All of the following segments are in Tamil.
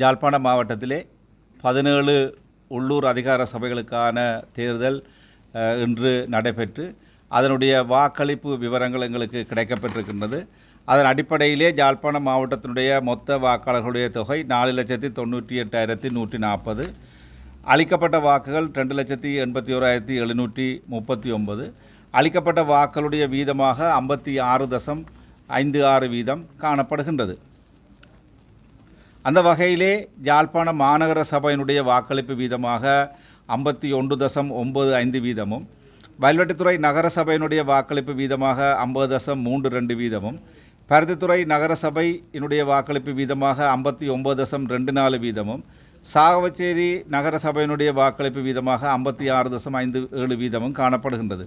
ஜாழ்ப்பாண மாவட்டத்திலே பதினேழு உள்ளூர் அதிகார சபைகளுக்கான தேர்தல் இன்று நடைபெற்று அதனுடைய வாக்களிப்பு விவரங்கள் எங்களுக்கு கிடைக்கப்பெற்றிருக்கின்றது அதன் அடிப்படையிலே ஜாழ்ப்பாணம் மாவட்டத்தினுடைய மொத்த வாக்காளர்களுடைய தொகை நாலு லட்சத்தி தொண்ணூற்றி எட்டாயிரத்தி நூற்றி நாற்பது அளிக்கப்பட்ட வாக்குகள் ரெண்டு லட்சத்தி எண்பத்தி ஓராயிரத்தி எழுநூற்றி முப்பத்தி ஒன்பது அளிக்கப்பட்ட வாக்களுடைய வீதமாக ஐம்பத்தி ஆறு தசம் ஐந்து ஆறு வீதம் காணப்படுகின்றது. அந்த வகையிலே யாழ்ப்பாண மாநகர சபையினுடைய வாக்களிப்பு வீதமாக ஐம்பத்தி ஒன்று தசம் ஒன்பது ஐந்து வீதமும் வயல்வெட்டித்துறை நகர சபையினுடைய வாக்களிப்பு வீதமாக ஐம்பது தசம் மூன்று ரெண்டு வீதமும் பருத்தித்துறை நகர சபையினுடைய வாக்களிப்பு வீதமாக ஐம்பத்தி ஒன்பது தசம் ரெண்டு நாலு வீதமும் சாகவச்சேரி நகர சபையினுடைய வாக்களிப்பு வீதமாக ஐம்பத்தி ஆறு தசம் ஐந்து ஏழு வீதமும் காணப்படுகின்றது.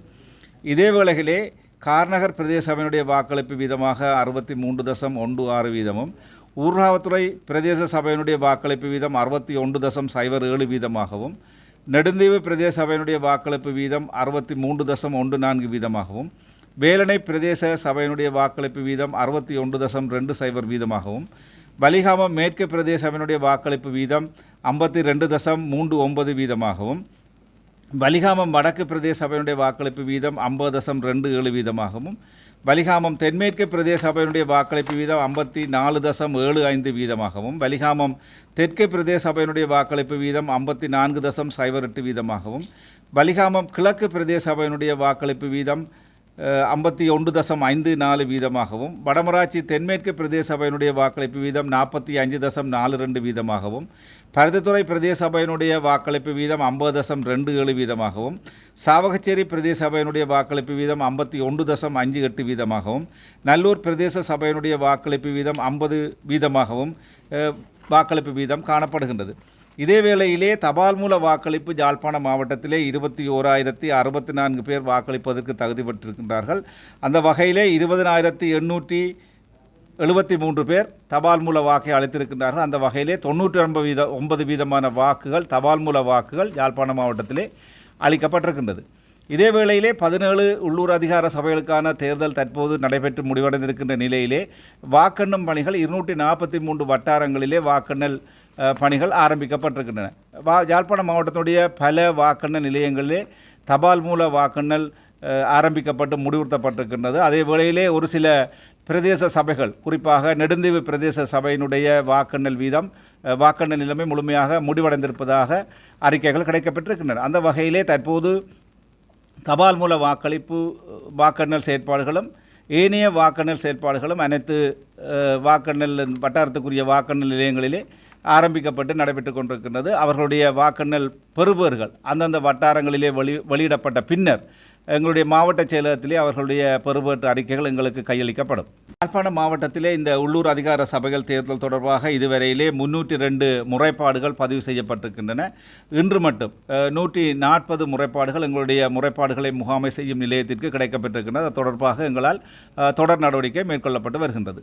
இதே வேளையிலே கார்நகர் பிரதேச சபையினுடைய வாக்களிப்பு வீதமாக அறுபத்தி மூன்று தசம் ஒன்று ஆறு வீதமும் ஊர்காவத்துறை பிரதேச சபையினுடைய வாக்களிப்பு வீதம் அறுபத்தி ஒன்று தசம் சைபர் ஏழு வீதமாகவும் நெடுந்தீவு பிரதேச சபையினுடைய வாக்களிப்பு வீதம் அறுபத்தி மூன்று தசம் ஒன்று நான்கு வீதமாகவும் வேலனை பிரதேச சபையினுடைய வாக்களிப்பு வீதம் அறுபத்தி ஒன்று தசம் ரெண்டு சைபர் வீதமாகவும் வலிகாமம் மேற்கு பிரதேச சபையினுடைய வாக்களிப்பு வீதம் ஐம்பத்தி ரெண்டு தசம் மூன்று ஒன்பது வீதமாகவும் வலிகாமம் வடக்கு பிரதேச சபையினுடைய வாக்களிப்பு வீதம் ஐம்பது தசம் ரெண்டு ஏழு வீதமாகவும் வலிகாமம் தென்மேற்கு பிரதேச சபையினுடைய வாக்களிப்பு வீதம் ஐம்பத்தி நாலு தசம் ஏழு ஐந்து வீதமாகவும் வலிகாமம் தெற்கு பிரதேச சபையினுடைய வாக்களிப்பு வீதம் ஐம்பத்தி நான்கு தசம் சைபர் எட்டு வீதமாகவும் வலிகாமம் கிழக்கு பிரதேச சபையினுடைய வாக்களிப்பு வீதம் ஐம்பத்தி ஒன்று தசம் ஐந்து நாலு வீதமாகவும் வடமராட்சி தென்மேற்கு பிரதேச சபையினுடைய வாக்களிப்பு வீதம் நாற்பத்தி அஞ்சு தசம் நாலு ரெண்டு வீதமாகவும் பருத்தித்துறை பிரதேச சபையினுடைய வாக்களிப்பு வீதம் ஐம்பது தசம் ரெண்டு ஏழு வீதமாகவும் சாவகச்சேரி பிரதேச சபையினுடைய வாக்களிப்பு வீதம் ஐம்பத்தி ஒன்று தசம் அஞ்சு எட்டு வீதமாகவும் நல்லூர் பிரதேச சபையினுடைய வாக்களிப்பு வீதம் ஐம்பது வீதமாகவும் வாக்களிப்பு வீதம் காணப்படுகின்றது. இதேவேளையிலே தபால் மூல வாக்களிப்பு ஜாழ்ப்பாண மாவட்டத்திலே இருபத்தி ஓராயிரத்தி அறுபத்தி நான்கு பேர் வாக்களிப்பதற்கு தகுதி பெற்றிருக்கின்றார்கள். அந்த வகையிலே இருபதனாயிரத்தி எண்ணூற்றி எழுபத்தி மூன்று பேர் தபால் மூல வாக்கை அளித்திருக்கின்றார்கள். அந்த வகையிலே தொண்ணூற்றி ஒன்பது வீத ஒன்பது வீதமான வாக்குகள் தபால் மூல வாக்குகள் யாழ்ப்பாண மாவட்டத்திலே அளிக்கப்பட்டிருக்கின்றது. இதே வேளையிலே பதினேழு உள்ளூர் அதிகார சபைகளுக்கான தேர்தல் தற்போது நடைபெற்று முடிவடைந்திருக்கின்ற நிலையிலே வாக்கெண்ணும் பணிகள் இருநூற்றி நாற்பத்தி மூன்று வட்டாரங்களிலே வாக்கெண்ணல் பணிகள் ஆரம்பிக்கப்பட்டிருக்கின்றன. வா யாழ்ப்பாணம் மாவட்டத்தினுடைய பல வாக்கெண்ண நிலையங்களிலே தபால் மூல வாக்கெண்ணல் ஆரம்பிக்கப்பட்டு முடிவுறுத்தப்பட்டிருக்கின்றது. அதே வேளையிலே ஒரு சில பிரதேச சபைகள் குறிப்பாக நெடுந்தீவு பிரதேச சபையினுடைய வாக்கெண்ணல் வீதம் வாக்கெண்ணல் நிலைமை முழுமையாக முடிவடைந்திருப்பதாக அறிக்கைகள் கிடைக்கப்பட்டிருக்கின்றன அந்த வகையிலே தற்போது தபால் மூல வாக்களிப்பு வாக்கெண்ணல் செயற்பாடுகளும் ஏனைய வாக்கெண்ணல் செயற்பாடுகளும் அனைத்து வாக்கெண்ணல் வட்டாரத்துக்குரிய வாக்கெண்ணல் நிலையங்களிலே ஆரம்பிக்கப்பட்டு நடைபெற்று கொண்டிருக்கின்றது. அவர்களுடைய வாக்கெண்ணல் பெறுபவர்கள் அந்தந்த வட்டாரங்களிலே வெளி வெளியிடப்பட்ட பின்னர் எங்களுடைய மாவட்ட செயலகத்திலே அவர்களுடைய பெறுபேற்று அறிக்கைகள் எங்களுக்கு கையளிக்கப்படும். யாழ்ப்பாணம் மாவட்டத்திலே இந்த உள்ளூர் அதிகார சபைகள் தேர்தல் தொடர்பாக இதுவரையிலே முன்னூற்றி ரெண்டு முறைப்பாடுகள் பதிவு செய்யப்பட்டிருக்கின்றன. இன்று மட்டும் நூற்றி நாற்பது முறைப்பாடுகள் எங்களுடைய முறைப்பாடுகளை முகாமை செய்யும் நிலையத்திற்கு கிடைக்கப்பட்டிருக்கின்றன அது தொடர்பாக எங்களால் தொடர் நடவடிக்கை மேற்கொள்ளப்பட்டு வருகின்றது.